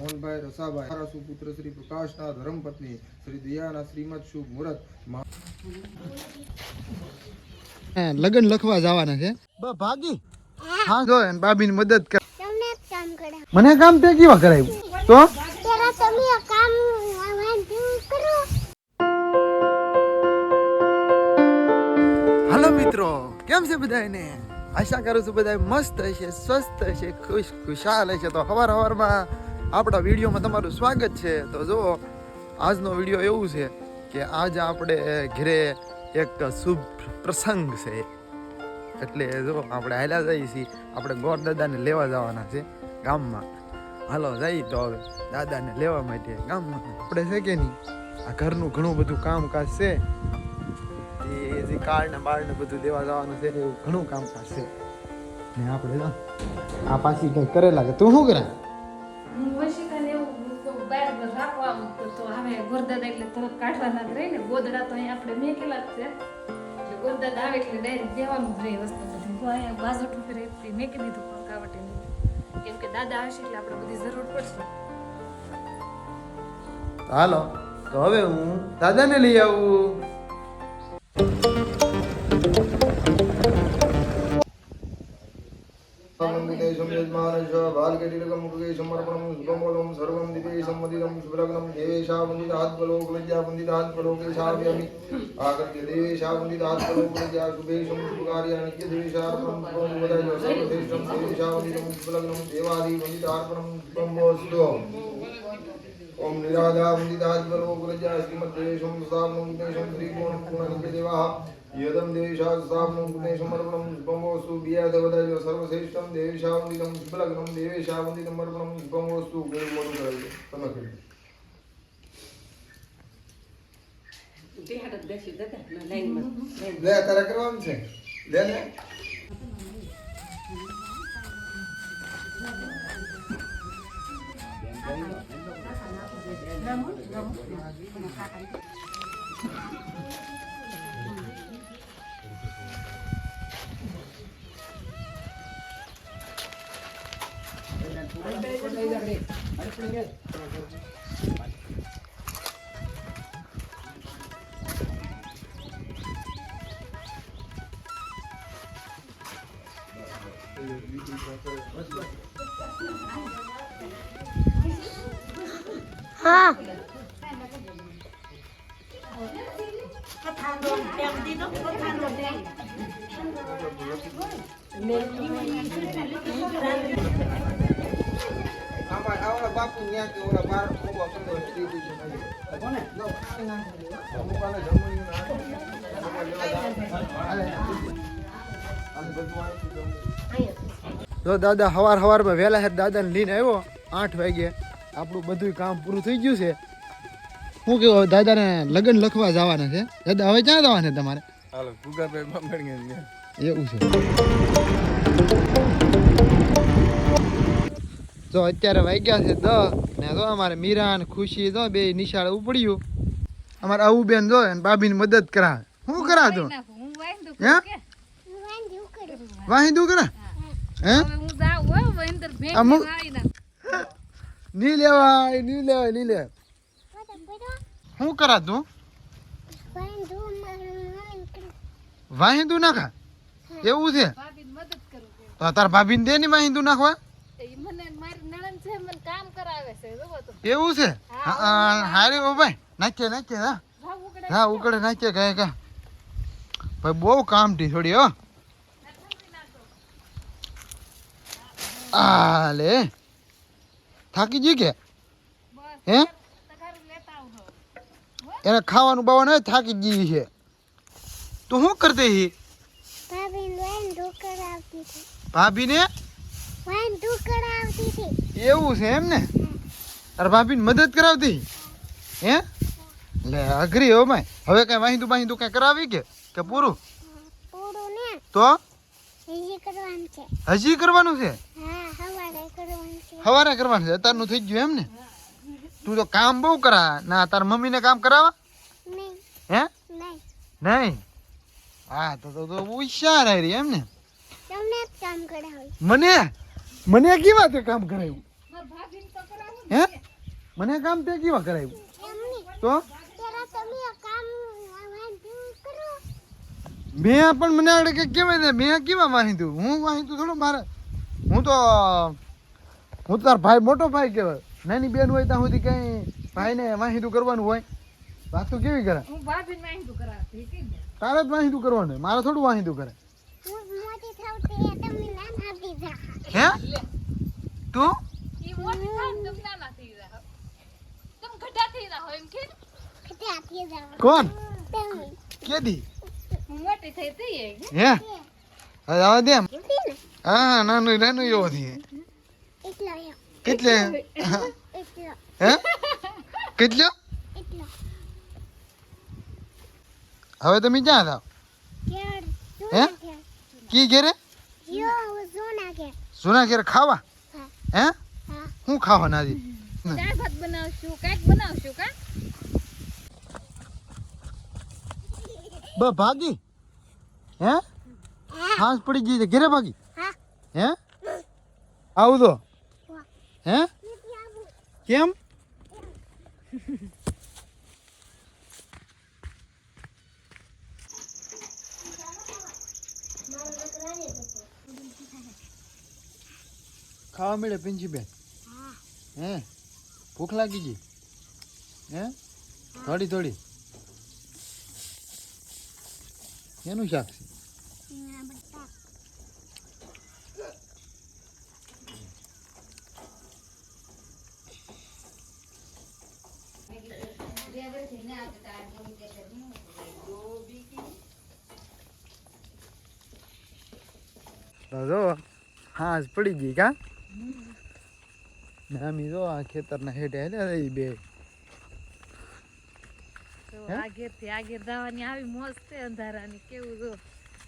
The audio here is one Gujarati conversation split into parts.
મોહનભાઈ રસાભાઈ મારા સુપુત્ર શ્રી પ્રકાશના ધર્મપત્ની શ્રી દિયાના શ્રીમદ શુભ મુહૂર્ત લગન લખવા જવાના છે? ભાગી? હા. જો એને ભાભીની મદદ કર. તમને જ કામ કરે મને કામ તે કેવા કરાવ્યું તો? તમે કામ કરો. હાલો મિત્રો કેમ છે બધાને આશા કરું છું બધા મસ્ત હશે, સ્વસ્થ હશે, ખુશ, ખુશાલ હશે. તો હવાર હવારમાં આપણા વિડીયોમાં તમારું સ્વાગત છે. તો જુઓ, આજનો વીડિયો એવું છે કે આજ આપણે ઘરે એક શુભ પ્રસંગ છે. એટલે જો આપણે હાલ્યા જઈએ છીએ. આપણે ગોર દાદાને લેવા જવાના છે ગામમાં. હાલો, જઈએ તો હવે દાદાને લેવા માટે ગામમાં. આપણે છે કે નહીં? આ ઘરનું ઘણું બધું કામકાજ છે. કાર્ડ ને બાર ને બધું દેવા જવાનું છે એવું ઘણું કામકાજ છે. ને આપણે આ પાછી કઈ કરેલા કે તું શું કરે? હું વશીકાને એવું તો હવે હું દાદાને લઈ કાઢવાના એટલે ડાયરેક્ટ દેવાનું જ રહે વસ્તુ બધી તો અહીંયા બાજુ ઠુકરે એટલી મેકી દીધું પણ કાવટે નહીં કેમ કે દાદા આવશે એટલે આપણે બધી જરૂર પડશે હાલો તો હવે હું દાદાને લઈ આવું સામનું દેશમ યજમાનશ બાલકેટિલકમ पुष्पमोऽस्तु સમર્પણમ શુભમોલમ સર્વમ દિવેશમ મદિરમ શુભલગ્નમ દેવેશા વંદિતાત પલોકલજ્યા વંદિતાત પલોકેશાવ્યમિ આગત્ય દેવેશા વંદિતાત પલોકલજ્યા શુભેશમ શુભકાર્યાણિ કે સામનું દેશમ ત્રિકોણ પૂર્ણનિકે દેવાહ યદમ દેવેશા સામનું ગુણેશમર્પણમ શુભમોસ્તુ બિયાદવદાય સર્વશ્રેષ્ઠમ દેવેશાવંદિતમ શુભલગ્નમ દેવેશાવંદિતમ અર્પણમ શુભમોસ્તુ ગયું મોડું કરાવજો તમે કરી લે તારે કરવાનું છે લે ને હા આમાં દાદા હવાર હવારમાં વહેલા હે દાદાને લઈને આવ્યો, આઠ વાગે આપણું બધું કામ પૂરું થઈ ગયું છે. શું કેવું દાદાને લગ્ન લખવા જવાના છે. દાદા હવે ક્યાં જવાના છે તમારે? હાલો ગુગાભાઈ બાંભણી એવું છે. જો અત્યારે વાગ્યા છે દ ને તો અમારે મીરાન ખુશી તો બે નિશાળ ઉપડ્યું. અમારે આવું બેન જો ને બાબીની મદદ કરા શું કરા તું? હું હે? વાહિંદુ કરા? હે? હવે હું જાઉં હો વંદર ના લેવાયની લેવાયની લે બધા બધા શું કરા તું વાંધું મારું કરો વાહિંદુ નાખા એવું છે ભાભીને મદદ કરું કે તો તાર ભાભીને દે ની વાહિંદુ નાખવા એ મને મારી નણંદ છે મને કામ કરાવે છે જોવો તો એવું છે હા હા, હારે ઓ ભાઈ નાખીએ નાખીએ હા ભાવ ઉકળે હા ઉકળે નાખીએ કહે કા ભાઈ બહુ કામથી થોડી હો આ લે થાકી ગઈ કે હે તગારું લેતા આવજો એને ખાવાનું બાવાનું હોય થાકી ગઈ છે. તું શું કરતી હી? ભાભી ને એવું છે એમ ને? તાર ભાભીને મદદ કરાવતી? હે? લે અઘરી હો ભાઈ. હવે કઈ વાહિંદુ બાહિંદુ કઈ કરાવી કે? કે પૂરું? પૂરું ને? તો? હજી કરવાનું છે. હજી કરવાનું છે? હા કરવાનું છે. સવારે કરવાનું છે. અત્યારનું થઈ ગયું એમ ને? તું તો કામ બહુ કરા. ના તાર મમ્મીને કામ કરાવા? હે? નહીં. નહીં? હા તો તો તો હોશિયાર રહી એમ ને? તમને કામ કરાવી. મને? મને કેવા તે કામ કરાવ્યું? મારા ભાભીને તો કરાવું હે? મને કામ તે કેવા કરાવ્યું? તો? ત્યારે તમે કામ વાંધું કરો. મેં પણ મને આગળ કે કેવાય ને મેં કેવા વાહીતું હું વાહીતું થોડું મારે. હું તો હું તો તાર ભાઈ મોટો ભાઈ કહેવાય. નાની બેન હોય ત્યાં સુધી કઈ ભાઈને વાહીતું કરવાનું હોય? વાત તો કેવી કરે? હું તારે જ વાહીતું કરવાનું હોય. મારે થોડું વાહીતું કરે. હું તે? હે કોણ? કેદી? મોટી થઈ તી હે? હવે આવા દે. હા નાનું નાનું એવો થી એટલો કેટલે? હે? કેટલો? હવે તમે ક્યાં હતા? હે? કી ઘેરે? સુના ઘેરે. ખાવા? હે. હા? હું. ખાવા નાજી દાળ ભાત બનાવશું કાંઈક બનાવશું કા? બ ભાગી? હે? હાંસ પડી ગઈ છે. ઘેરે ભાગી? હે? આવું તો. હે? કેમ? ખાવા મળે પિંચી બેન? હે? ભૂખ લાગી ગઈ હે? થોડી થોડી. એનું શાક છે ના બટા તો જો હાંસ પડી ગઈ કા? નામી જો આ ખેતરના હેઠે હેલે બે. આગેરથી આગેર દાવાની આવી મોજ છે અંધારાની કેવું જો.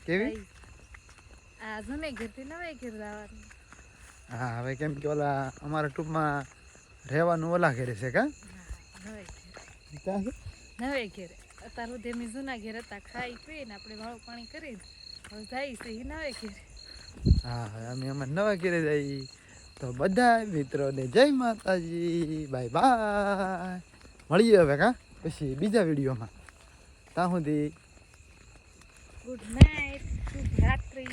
કેવી? આ જૂને ઘેરથી નવે ઘેર દાવાની હા હવે કેમ કે ઓલા અમારા ટૂંકમાં રહેવાનું ઓલા ઘેરે છે કા? નવે ઘેર. અત્યાર સુધી અમે જૂના ઘેર હતા ખાઈ પીને આપણે વાળું પાણી કરી હવે જાય છે નવે ઘેરે. હા હા અમે અમે નવા ઘેરે જઈ તો બધા મિત્રોને જય માતાજી બાય બાય. મળીએ હવે કા પછી બીજા વિડીયોમાં. ત્યાં સુધી ગુડ નાઇટ શુભ રાત્રિ.